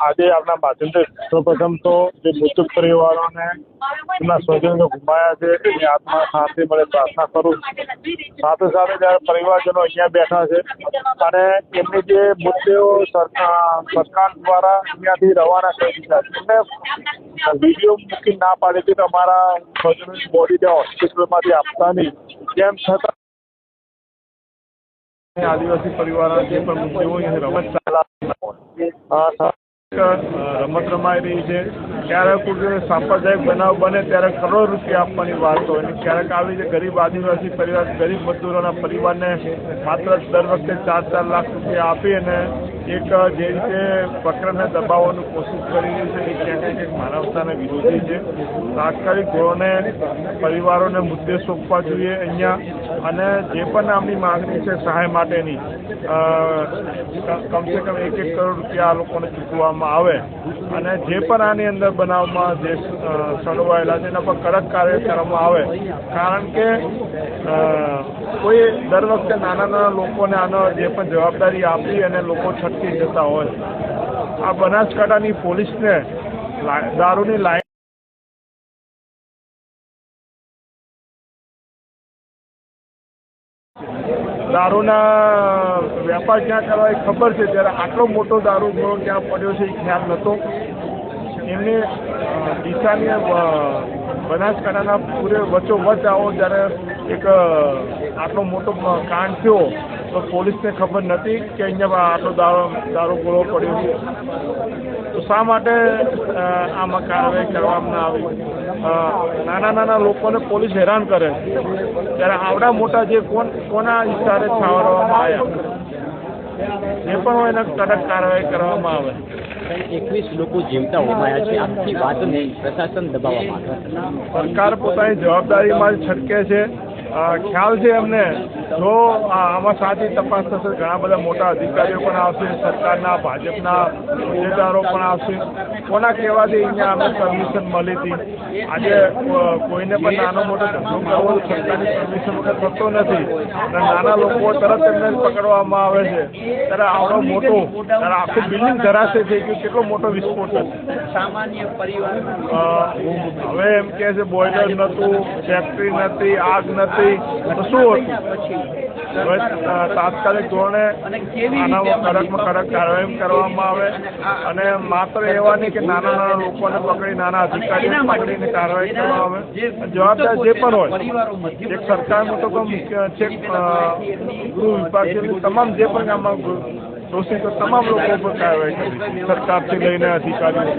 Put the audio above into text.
આજે આપણા માધ્યમથી સૌપ્રથમ તો જે મૃતક પરિવારોને એમના સ્વજનો ગુમાયા છે એની આત્મા શાંતિ મળે પ્રાર્થના કરું સાથે સાથે જ્યારે પરિવારજનો અહીંયા બેઠા છે અને એમની જે મુદ્દેઓ સરકાર દ્વારા અહીંયાથી રવાના કરી દીધા છે. એમને વીડિયો મૂકી ના પાડી હતી અમારા સ્વજનોની બોડી ત્યાં હોસ્પિટલમાંથી આપતા નહીં. તેમ છતાં આદિવાસી પરિવારના જે પણ મુદ્દેઓ રમત ચાલા રમત રમાઈ રહી છે ક્યારેક કોઈ સાંપ્રદાયિક બનાવ બને ત્યારે કરોડો રૂપિયા આપવાની વાત હોય અને ક્યારેક આવી રીતે ગરીબ આદિવાસી પરિવાર, ગરીબ મજદૂરોના પરિવારને માત્ર દર વખતે ચાર ચાર લાખ રૂપિયા આપી અને એક જે રીતે પ્રકરણને દબાવવાની કોશિશ કરી રહી છે એ ક્યાંક ને માનવતાને વિરોધી છે. તાત્કાલિક ધોરણે પરિવારોને મુદ્દે સોંપવા જોઈએ અહીંયા. અને જે પણ આમની માગણી છે સહાય માટેની કમસે કમ એક એક કરોડ રૂપિયા આ લોકોને ચૂકવવામાં આવે. અને જે પણ આની અંદર બનાવમાં જે સડવાયેલા છે, એના પર કડક કાર્ય કરવામાં આવે. કારણ કે કોઈ દર વખતે નાના નાના લોકોને આનો જે પણ જવાબદારી આપી અને લોકો છટકી જતા હોય. આ બનાસકાંઠાની પોલીસને દારૂની લાઈન દારૂના વેપાર ક્યાં કરવા એ ખબર છે? ત્યારે આટલો મોટો દારૂ ગોળો ક્યાં પડ્યો છે એ ખ્યાલ નહોતો. એમને અ, બનાસકાંઠાના પૂરે વચ્ચોવચ્ચ આવો જ્યારે એક આટલો મોટો કાંડ થયો તો પોલીસને ખબર નથી કે અહીંયા આટલો દારૂ દારૂ ગોળો પડ્યો છે. તો શા માટે આમાં કાર્યવાહી કરવામાં આવી? નાના નાના લોકોને પોલીસ હેરાન કરે ત્યારે આવડા મોટા જે કોણ કોના ઇશારે છાવરવામાં આવ્યા? જે પણ હોય એને કડક કાર્યવાહી કરવામાં આવે. એકવીસ લોકો જીવતા હોમાયા છે આખી વાતને પ્રશાસન દબાવવા માંગે સરકાર પોતાની જવાબદારીમાં છટકે છે. ખ્યાલ છે એમને. જો આ આમાં સાચી તપાસ થશે. ઘણા બધા મોટા અધિકારીઓ પણ આવશે સરકારના ભાજપના હોદ્દેદારો પણ આવશે. કોના કહેવાથી અહીંયા અમે પરમિશન મળી હતી આજે કોઈને પણ નાનો મોટો ધંધો કરવો સરકારની પરમિશન વગર થતો નથી. અને નાના લોકો તરત એમને પકડવામાં આવે છે. ત્યારે આવડો મોટો ત્યારે આખું બિલ્ડિંગ ધરાશે થઈ ગયું કેટલો મોટો વિસ્ફોટ થશે? સામાન્ય પરિવાર હવે એમ કે છે બોઇલર નહોતું ફેક્ટરી નથી આગ નથી તો શું હતું? હવે તાત્કાલિક ધોરણે આનામાં કડકમાં કડક કાર્યવાહી કરવામાં આવે અને માત્ર એવા નહીં કે નાના નાના લોકોને પકડી નાના અધિકારીઓને પકડીને કાર્યવાહી કરવામાં આવે. જવાબદાર જે પણ હોય એક સરકારનું તો છે ગૃહ વિભાગ તમામ જે પણ આમાં દોષિત તમામ લોકો પર કાર્યવાહી કરી સરકારથી લઈને અધિકારીઓ